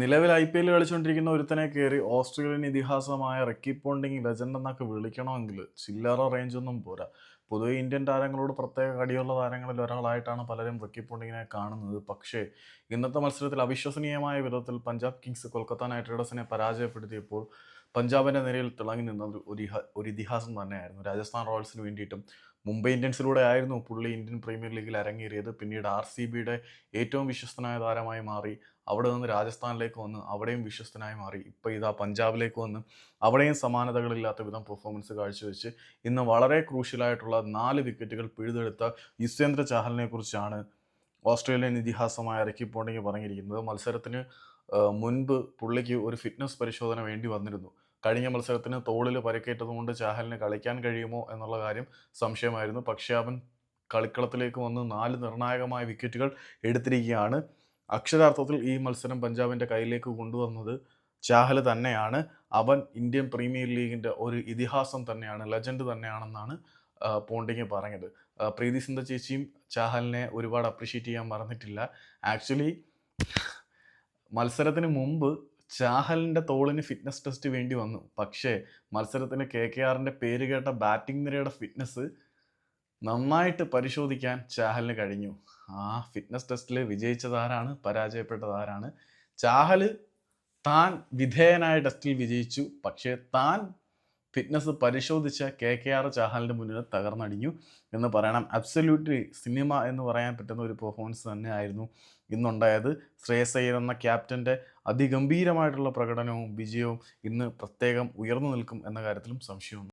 നിലവിൽ I P L കളിച്ചുകൊണ്ടിരിക്കുന്ന ഒരുത്തനെ കയറി ഓസ്ട്രേലിയൻ ഇതിഹാസമായ റക്കി പോണ്ടിങ് ലെജൻഡ് എന്നൊക്കെ വിളിക്കണമെങ്കിൽ ചില്ലറ റേഞ്ചൊന്നും പോരാ. പൊതുവെ ഇന്ത്യൻ താരങ്ങളോട് പ്രത്യേക കടിയുള്ള താരങ്ങളിൽ ഒരാളായിട്ടാണ് പലരും റിക്കി പോണ്ടിങ്ങിനെ കാണുന്നത്. പക്ഷേ ഇന്നത്തെ മത്സരത്തിൽ അവിശ്വസനീയമായ വിധത്തിൽ പഞ്ചാബ് കിങ്സ് കൊൽക്കത്ത നൈറ്റ് റൈഡേഴ്സിനെ പരാജയപ്പെടുത്തിയപ്പോൾ പഞ്ചാബിന്റെ നിരയിൽ തിളങ്ങി നിന്ന ഒരു ഒരു ഇതിഹാസം തന്നെയായിരുന്നു. രാജസ്ഥാൻ റോയൽസിന് വേണ്ടിയിട്ടും മുംബൈ ഇന്ത്യൻസിലൂടെ ആയിരുന്നു പുള്ളി ഇന്ത്യൻ പ്രീമിയർ ലീഗിൽ അരങ്ങേറിയത്. പിന്നീട് ആർ സി ബിയുടെ ഏറ്റവും വിശ്വസ്തനായ താരമായി മാറി അവിടെ നിന്ന് രാജസ്ഥാനിലേക്ക് വന്ന് അവിടെയും വിശ്വസ്തനായി മാറി. ഇപ്പോൾ ഇതാ പഞ്ചാബിലേക്ക് വന്ന് അവിടെയും സമാനതകളില്ലാത്ത വിധം പെർഫോമൻസ് കാഴ്ചവെച്ച് ഇന്ന് വളരെ ക്രൂഷ്യലായിട്ടുള്ള നാല് വിക്കറ്റുകൾ പിഴുതെടുത്ത യുസ്വേന്ദ്ര ചാഹലിനെ കുറിച്ചാണ് ഓസ്ട്രേലിയൻ ഇതിഹാസമായ ഇറക്കി പോണ്ടിങ് പറഞ്ഞിരിക്കുന്നത്. മത്സരത്തിന് മുൻപ് പുള്ളിക്ക് ഒരു ഫിറ്റ്നസ് പരിശോധന വേണ്ടി വന്നിരുന്നു. കഴിഞ്ഞ മത്സരത്തിന് തോളിൽ പരിക്കേറ്റതുകൊണ്ട് ചാഹലിന് കളിക്കാൻ കഴിയുമോ എന്നുള്ള കാര്യം സംശയമായിരുന്നു. പക്ഷേ അവൻ കളിക്കളത്തിലേക്ക് വന്ന് നാല് നിർണായകമായ വിക്കറ്റുകൾ എടുത്തിരിക്കുകയാണ്. അക്ഷരാർത്ഥത്തിൽ ഈ മത്സരം പഞ്ചാബിന്റെ കയ്യിലേക്ക് കൊണ്ടുവന്നത് ചാഹൽ തന്നെയാണ്. അവൻ ഇന്ത്യൻ പ്രീമിയർ ലീഗിന്റെ ഒരു ഇതിഹാസം തന്നെയാണ് ലെജൻഡ് തന്നെയാണെന്നാണ് പോണ്ടിങ് പറഞ്ഞത്. പ്രീതി സിന്ധ ചേച്ചിയും ചാഹലിനെ ഒരുപാട് അപ്രീഷിയേറ്റ് ചെയ്യാൻ മറന്നിട്ടില്ല. ആക്ച്വലി മത്സരത്തിന് മുമ്പ് ചാഹലിന്റെ തോളിന് ഫിറ്റ്നസ് ടെസ്റ്റ് വേണ്ടി വന്നു. പക്ഷേ മത്സരത്തിന് കെ കെ ആറിന്റെ പേര് കേട്ട ബാറ്റിംഗ് നിരയുടെ ഫിറ്റ്നസ് നന്നായിട്ട് പരിശോധിക്കാൻ ചാഹലിന് കഴിഞ്ഞു. ആ ഫിറ്റ്നസ് ടെസ്റ്റിൽ വിജയിച്ചതാരാണ് പരാജയപ്പെട്ടതാരാണ് ചാഹൽ താൻ വിധേയനായ ടെസ്റ്റിൽ വിജയിച്ചു. പക്ഷേ താൻ ഫിറ്റ്നസ് പരിശോധിച്ച കെ കെ ആർ ചാഹലിന്റെ മുന്നിൽ തകർന്നടിഞ്ഞു എന്ന് പറയണം. അബ്സല്യൂട്ട്ലി സിനിമ എന്ന് പറയാൻ പറ്റുന്ന ഒരു പെർഫോമൻസ് തന്നെയായിരുന്നു ഇന്നുണ്ടായത്. ശ്രേയസ് അയ്യർ എന്ന ക്യാപ്റ്റന്റെ അതിഗംഭീരമായിട്ടുള്ള പ്രകടനവും വിജയവും ഇന്ന് പ്രത്യേകം ഉയർന്നു നിൽക്കും എന്ന കാര്യത്തിലും സംശയമുണ്ട്